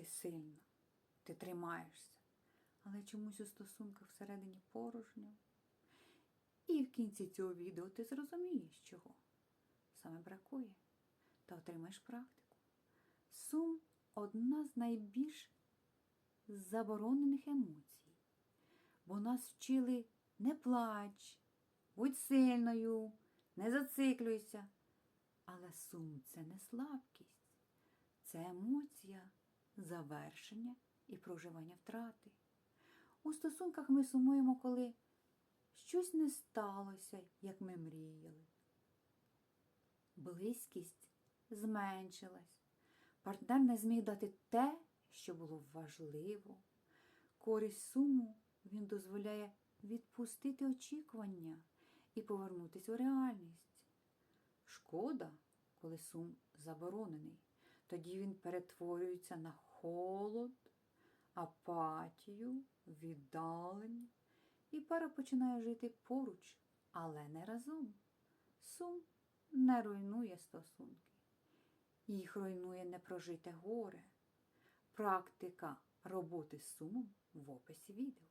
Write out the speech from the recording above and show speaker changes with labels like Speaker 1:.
Speaker 1: Ти сильна, ти тримаєшся, але чомусь у стосунках всередині порожньо. І в кінці цього відео ти зрозумієш, чого саме бракує, та отримаєш практику. Сум одна з найбільш заборонених емоцій, бо нас вчили не плач, будь сильною, не зациклюйся. Але сум це не слабкість, це емоція завершення і проживання втрати. У стосунках ми сумуємо, коли щось не сталося, як ми мріяли. Близькість зменшилась. Партнер не зміг дати те, що було важливо. Користь суму він дозволяє відпустити очікування і повернутися у реальність. Шкода, коли сум заборонений. Тоді він перетворюється на холод, апатію, віддалення, і пара починає жити поруч, але не разом. Сум не руйнує стосунки. Їх руйнує непрожите горе. Практика роботи з сумом в описі відео.